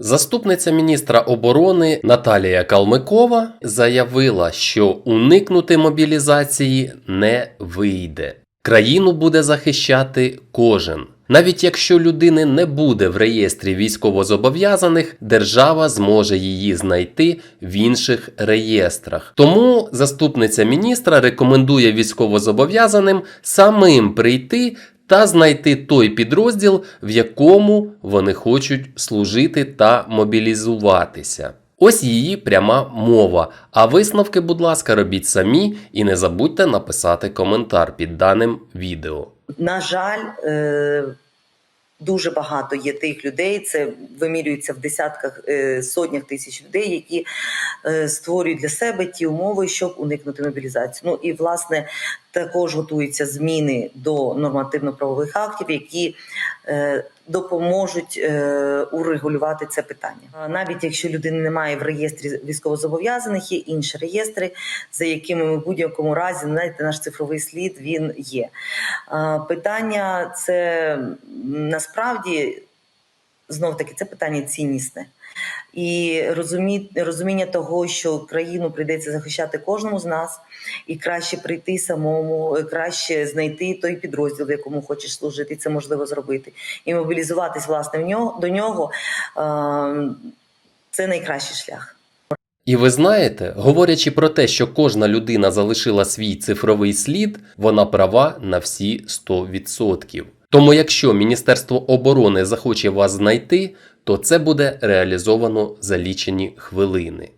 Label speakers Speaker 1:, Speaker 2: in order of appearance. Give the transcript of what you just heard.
Speaker 1: Заступниця міністра оборони Наталія Калмикова заявила, що уникнути мобілізації не вийде. Країну буде захищати кожен. Навіть якщо людини не буде в реєстрі військовозобов'язаних, держава зможе її знайти в інших реєстрах. Тому заступниця міністра рекомендує військовозобов'язаним самим прийти та знайти той підрозділ, в якому вони хочуть служити та мобілізуватися. Ось її пряма мова. А висновки, будь ласка, робіть самі і не забудьте написати коментар під даним відео.
Speaker 2: На жаль, е, дуже багато є тих людей. Це вимірюється в десятках е, сотнях тисяч людей, які е, створюють для себе ті умови, щоб уникнути мобілізації. Ну і власне також готуються зміни до нормативно-правових актів, які допоможуть е, урегулювати це питання. Навіть якщо людини немає в реєстрі військовозобов'язаних, є інші реєстри, за якими ми в будь-якому разі знаєте, наш цифровий слід він є. Питання це насправді знов таки це питання ціннісне. І розумі, розуміння того, що країну прийдеться захищати кожному з нас, і краще прийти самому, е, краще знайти той підрозділ, в якому хочеш служити, і це можливо зробити, і мобілізуватись власне в нього до нього е, це найкращий шлях.
Speaker 1: І ви знаєте, говорячи про те, що кожна людина залишила свій цифровий слід, вона права на всі 100%. Тому якщо Міністерство оборони захоче вас знайти, то це буде реалізовано за лічені хвилини.